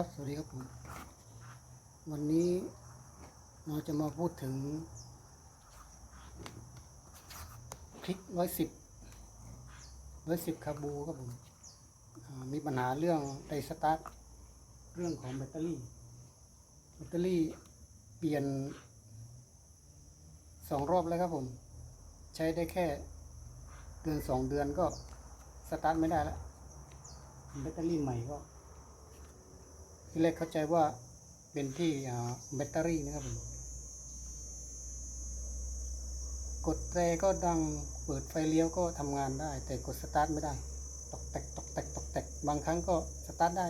ครับสวัสดีครับผมวันนี้เราจะมาพูดถึงคลิกร้อยสิบร้อยสิบคาบูครับผมมีปัญหาเรื่องไดสตาร์ทเรื่องของแบตเตอรี่ แบตเตอรี่เปลี่ยนสองรอบแล้วครับผม ใช้ได้แค่เดือนสองเดือนก็สตาร์ทไม่ได้แล้วแบตเตอรี่ใหม่ก็ ที่แรกเข้าใจว่าเป็นที่แบตเตอรี่นะครับผมกดแตรก็ดังเปิดไฟเลี้ยวก็ทำงานได้ แต่กดสตาร์ทไม่ได้ ตกแตกตกแตกตกแตกบางครั้งก็สตาร์ทได้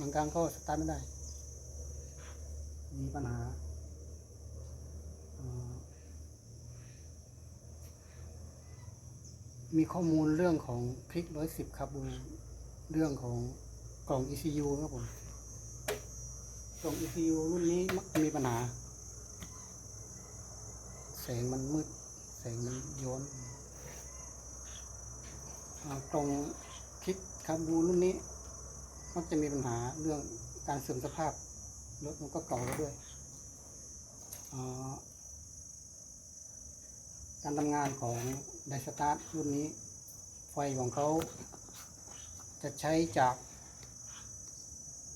บางครั้งก็สตาร์ทไม่ได้ มีปัญหาอ่ามีข้อมูลเรื่องของคลิกร้อยสิบคาบูเรื่องของกล่อง ECU ครับผม กล่อง ECU รุ่นนี้มักจะมีปัญหา แสงมันมืด แสงมันย้อนอากล่องคลิกคาบูรุ่นนี้ มักจะมีปัญหาเรื่องการเสื่อมสภาพรถมันก็เก่าแล้วด้วย การทำงานของไดสตาร์ทรุ่นนี้ ไฟของเขาจะใช้จาก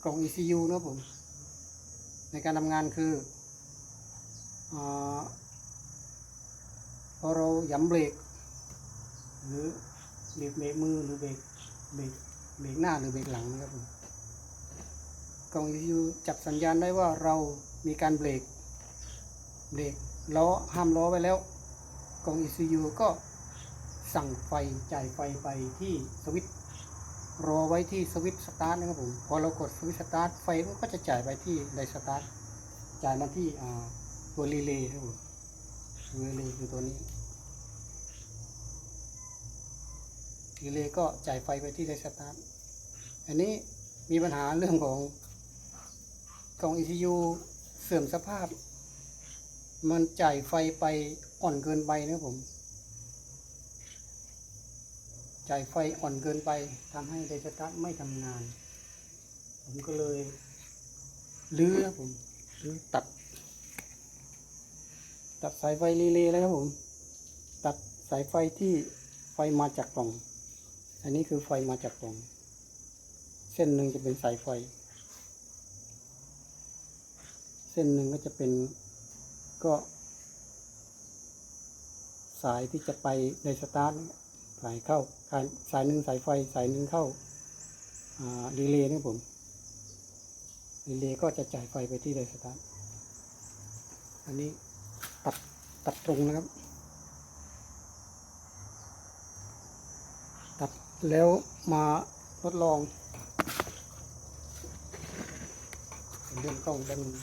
กล่อง ECU นะผม ในการทำงานคืออพอเราย้ำเบรกหรือเบรกเบรกมือหรือเบรกเบรกเบรกหน้าหรือเบรกหลังนะครับผมกล่อง ECU จับสัญญาณได้ว่าเรามีการเบรกเบรกล้อห้ามล้อไว้แล้วกล่อง ECU ก็สั่งไฟจ่ายไฟไปที่สวิตช์ รอไว้ที่สวิตช์สตาร์ทนะครับผมพอเรากดสวิตช์สตาร์ทไฟมันก็จะจ่ายไปที่ไดสตาร์ทจ่ายมาที่ตัวรีเลย์ครับผมรีเลย์คือตัวนี้รีเลย์ก็จ่ายไฟไปที่ไดสตาร์ทอันนี้มีปัญหาเรื่องของกล่อง ECU เสื่อมสภาพ มันจ่ายไฟไปอ่อนเกินไปนะครับผม จ่ายไฟอ่อนเกินไปทำให้ไดสตาร์ทไม่ทำงาน ผมก็เลยลื้อครับผมลื้อตัด ตัดสายไฟรีเลย์แล้วครับผม ตัดสายไฟที่ไฟมาจากกล่อง อันนี้คือไฟมาจากกล่อง เส้นหนึ่งจะเป็นสายไฟ เส้นหนึ่งก็จะเป็นก็สายที่จะไปในสตาร์ทสายเข้า สายสายหนึ่งสายไฟสายหนึ่งเข้าอ่ารีเลย์นะครับผมรีเลย์ก็จะจ่ายไฟไปที่ไดสตาร์ทอันนี้ตัดตัดตรงนะครับ ตัดแล้วมาทดลองเรื่องกล้องด้านนี้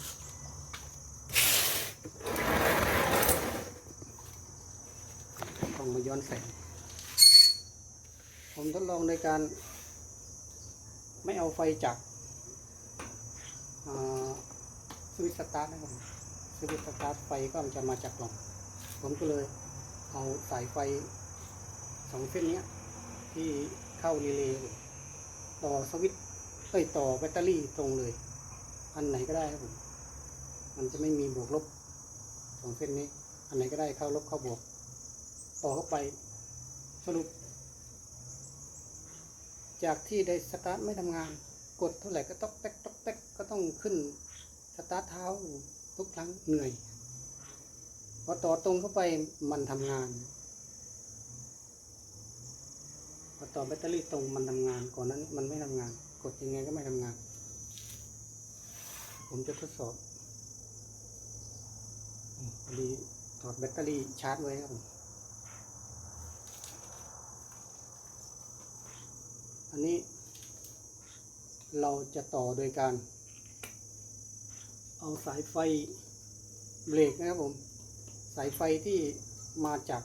ต้องมาย้อนแสง ผมทดลองในการ ไม่เอาไฟจากสวิตช์สตาร์ทนะครับผมสวิตช์สตาร์ทไฟก็จะมาจากกล่อง ผมก็เลยเอาสายไฟสองเส้นนี้ที่เข้ารีเลย์ต่อสวิตเอ้ยต่อแบตเตอรี่ตรงเลย อันไหนก็ได้ครับผมมันจะไม่มีบวกลบสองเส้นนี้ อันไหนก็ได้เข้าลบเข้าบวก ต่อเข้าไปสรุป จากที่ได้สตาร์ทไม่ทำงาน กดเท่าไหร่ก็ต้องแตกตอกแตกก็ต้องขึ้นสตาร์ทเท้าทุกครั้งเหนื่อยพอต่อตรงเข้าไปมันทำงานพอต่อแบตเตอรี่ตรงมันทำงานก่อนนั้นมันไม่ทำงาน กดยังไงก็ไม่ทำงาน ผมจะทดสอบดีถอดแบตเตอรี่ชาร์จไว้ครับผม อันนี้ เราจะต่อโดยการ เอาสายไฟเบรกนะครับผม สายไฟที่มาจาก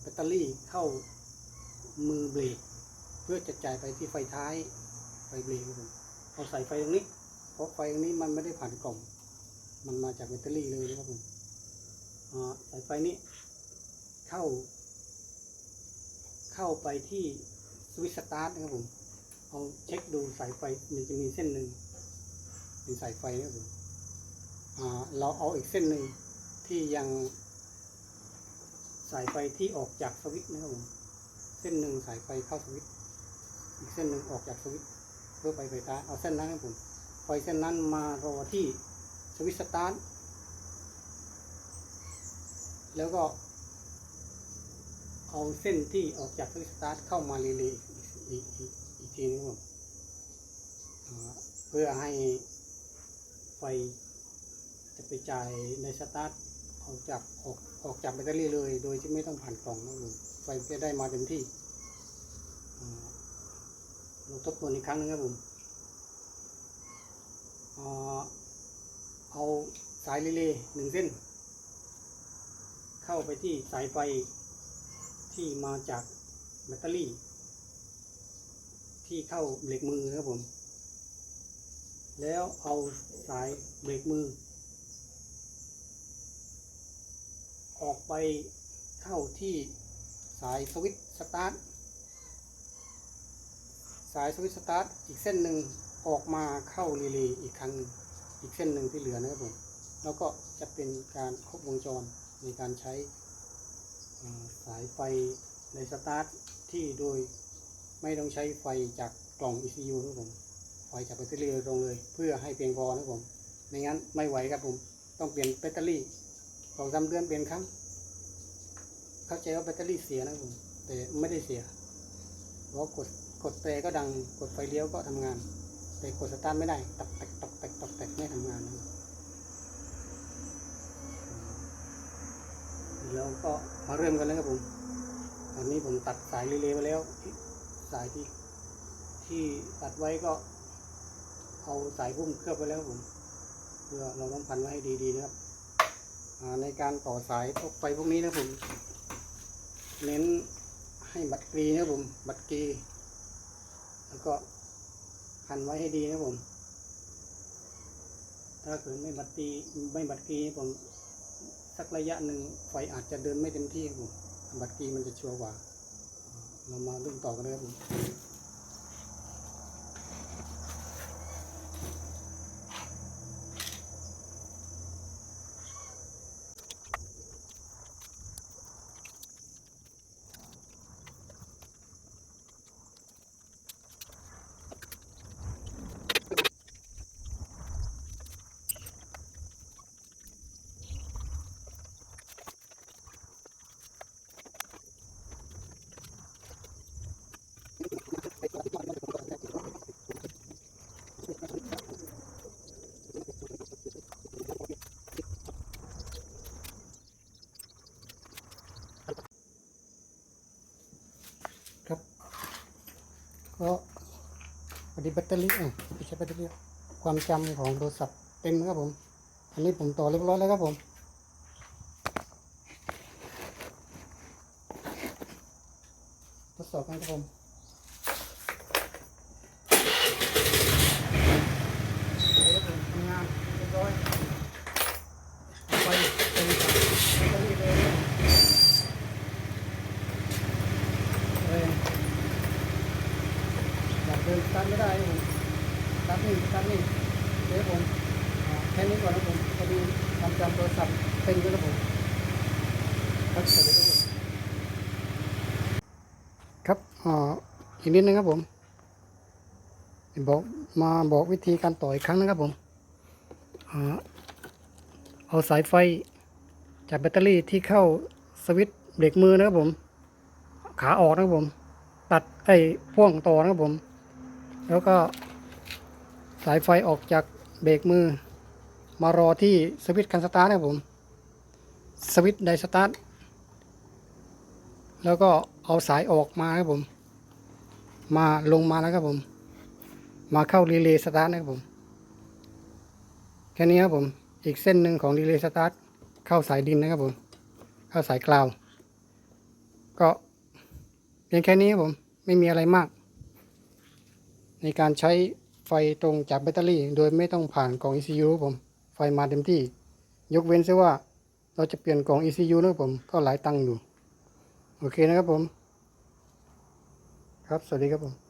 แบตเตอรี่เข้ามือเบรกเพื่อจะจ่ายไปที่ไฟท้ายไฟเบรกครับผมเอาสายไฟตรงนี้ เพราะไฟตรงนี้มันไม่ได้ผ่านกล่อง มันมาจากแบตเตอรี่เลยนะครับผมอ่าสายไฟนี้เข้า เข้าไปที่ สวิตช์สตาร์ทนะครับผมเอาเช็คดูสายไฟมันจะมีเส้นหนึ่งเป็นสายไฟนะครับผมเราเอาอีกเส้นหนึ่งที่ยังสายไฟที่ออกจากสวิตช์นะครับผมเส้นหนึ่งสายไฟเข้าสวิตช์อีกเส้นหนึ่งออกจากสวิตช์เพื่อไปไฟฟ้าเอาเส้นนั้นนะครับผมไฟเส้นนั้นมารอที่สวิตช์สตาร์ทแล้วก็ เอาเส้นที่ออกจากสวิตสตาร์ทเข้ามาเรเลย์อีกอีกอีกอีกทีนึงครับเพื่อให้ไฟจะไปจ่ายในสตาร์ทออกจากออกออกจากแบตเตอรี่เลย โดยที่ไม่ต้องผ่านกล่องนะครับผมไฟจะได้มาเต็มที่อ่าเราทบทวนอีกครั้งนึงครับผมเอาสายเรเลย์หนึ่งเส้น เข้าไปที่สายไฟ ที่มาจากแบตเตอรี่ ที่เข้าเบรกมือครับผม แล้วเอาสายเบรกมือ ออกไปเข้าที่สายสวิตช์สตาร์ทสายสวิตช์สตาร์ทอีกเส้นหนึ่งออกมาเข้ารีเลย์อีกครั้งอีกเส้นหนึ่งที่เหลือนะครับผม แล้วก็จะเป็นการครบวงจรในการใช้ สายไฟในสตาร์ทที่โดยไม่ต้องใช้ไฟจากกล่อง ECU นะครับผมไฟจากแบตเตอรี่โดยตรงเลย เพื่อให้เพียงพอนะครับผมไม่งั้นไม่ไหวครับผมต้องเปลี่ยนแบตเตอรี่สองสาเดือนเปลี่ยนครั้ง เข้าใจว่าแบตเตอรี่เสียนะครับผมแต่ไม่ได้เสียเพราะกดกดแตรก็ดังกดไฟเลี้ยวก็ทำงาน แต่กดสตาร์ทไม่ได้ตักแตกตักแตกตักแตกไม่ทำงานนะครับ แล้วก็มาเริ่มกันเลยครับผม ตอนนี้ผมตัดสายรีเลย์ไปแล้ว สายที่ที่ตัดไว้ก็ เอาสายพุ่มเคลือบไปแล้วผม เพื่อเราต้องพันไว้ให้ดีๆนะครับในการต่อสายพวกไฟพวกนี้นะผม เน้นให้บัตรกรีนะผม บัตรกรีแล้วก็พันไว้ให้ดีนะผม ถ้าเกิดไม่บัตรกรีไม่บัตรกรีผม สักระยะหนึ่งไฟอาจจะเดินไม่เต็มที่ครับผมบัตรกีมันจะชัวร์กว่า เรามาเริ่มต่อกันเลยครับผม ก็พอดีแบตเตอรี่อะไม่ใช่แบตเตอรี่ความจำของโทรศัพท์เต็มครับผม อันนี้ผมต่อเรียบร้อยแล้วครับผมทดสอบกันครับผม เดี๋ยวผมทำงานเรียบร้อยเอาไปเป็นแบตเตอรี่เลยเลยอยานไม่ได้ครับผมตาร์ทนี่สตาร์ทนี่เดี๋ยวผมแค่นี้ก่อนนะผมพอดีความจำโทรศัพท์เต็มด้วยนะผมครับสวัสดีครับผมครับอ่าอีกนิดนึงครับผมบอกมาบอกวิธีการต่ออีกครั้งนะครับผมเอาสายไฟจากแบตเตอรี่ที่เข้าสวิตช์เบรกมือนะครับผม ขาออกนะครับผม ตัดไอ้พ่วงต่อนะครับผม แล้วก็สายไฟออกจากเบรกมือ มารอที่สวิตช์การสตาร์ทนะครับผมสวิตช์ไดสตาร์ทแล้วก็เอาสายออกมาครับผม มาลงมาแล้วครับผม มาเข้ารีเลย์สตาร์ทนะครับผม แค่นี้ครับผม อีกเส้นหนึ่งของรีเลย์สตาร์ทเข้าสายดินนะครับผม เข้าสายกลาว ก็เพียงแค่นี้ครับผม ไม่มีอะไรมาก ในการใช้ไฟตรงจากแบตเตอรี่ โดยไม่ต้องผ่านกล่อง ECU ครับผม ไฟมาเต็มที่ ยกเว้นซะว่าเราจะเปลี่ยนกล่อง ECU นะครับผมก็หลายตังค์อยู่ โอเคนะครับผม ครับ สวัสดีครับผม